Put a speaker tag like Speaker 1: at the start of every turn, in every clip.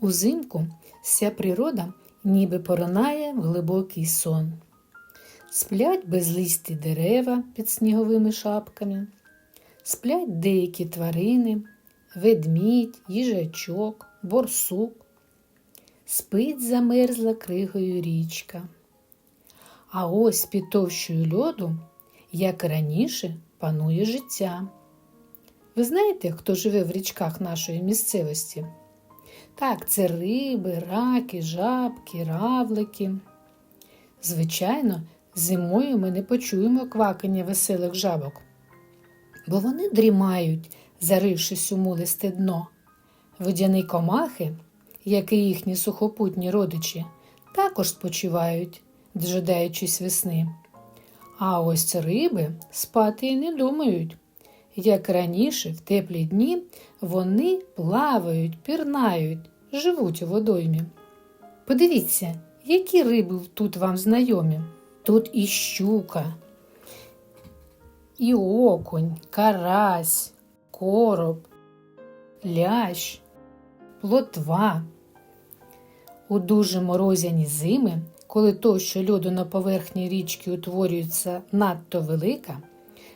Speaker 1: Узимку вся природа ніби поринає в глибокий сон. Сплять безлисті дерева під сніговими шапками, сплять деякі тварини, ведмідь, їжачок, борсук. Спить замерзла кригою річка. А ось під товщою льоду, як раніше, панує життя. Ви знаєте, хто живе в річках нашої місцевості? Так, це риби, раки, жабки, равлики. Звичайно, зимою ми не почуємо квакання веселих жабок, бо вони дрімають, зарившись у мулисте дно. Водяні комахи, як і їхні сухопутні родичі, також спочивають, дожидаючись весни. А ось риби спати й не думають. Як раніше, в теплі дні вони плавають, пірнають, живуть у водоймі. Подивіться, які риби тут вам знайомі. Тут і щука, і окунь, карась, короб, лящ, плотва. У дуже морозяні зими, коли товща льоду на поверхні річки утворюється надто велика,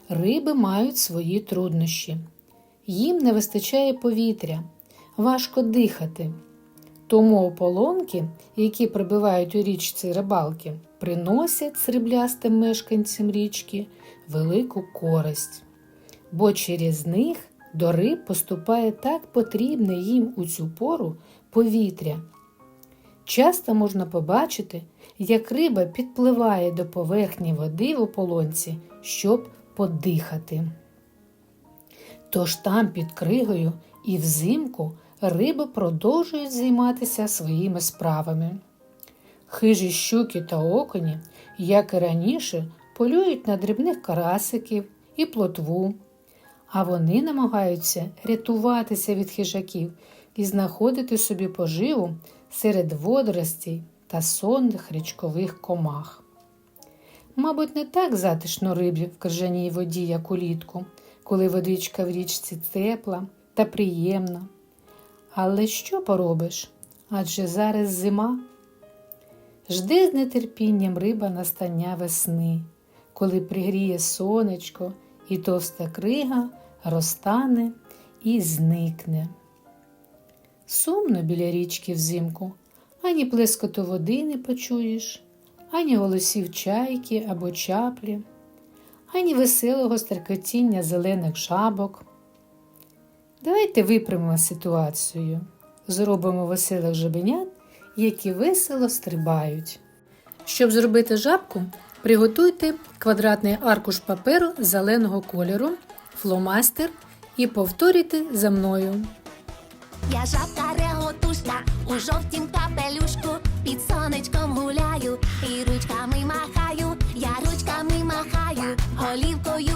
Speaker 1: риби мають свої труднощі. Їм не вистачає повітря, важко дихати. Тому ополонки, які прибивають у річці рибалки, приносять сріблястим мешканцям річки велику користь, бо через них до риб поступає так потрібне їм у цю пору повітря. Часто можна побачити, як риба підпливає до поверхні води в ополонці, щоб подихати. Тож там під кригою і взимку риби продовжують займатися своїми справами. Хижі щуки та окуні, як і раніше, полюють на дрібних карасиків і плотву, а вони намагаються рятуватися від хижаків і знаходити собі поживу серед водоростей та сонних річкових комах. Мабуть, не так затишно рибі в крижаній воді, як улітку, коли водичка в річці тепла та приємна. Але що поробиш? Адже зараз зима. Жде з нетерпінням риба настання весни, коли пригріє сонечко і товста крига розтане і зникне. Сумно біля річки взимку, ані плескоту води не почуєш, ані голосів чайки або чаплі, ані веселого стеркотіння зелених жабок. Давайте виправимо ситуацію, зробимо веселих жабенят, які весело стрибають. Щоб зробити жабку, приготуйте квадратний аркуш паперу зеленого кольору, фломастер і повторюйте за мною.
Speaker 2: Я жабка реготушка у жовтім капелюшку, сонечком гуляю, і ручками махаю, я ручками махаю, голівкою.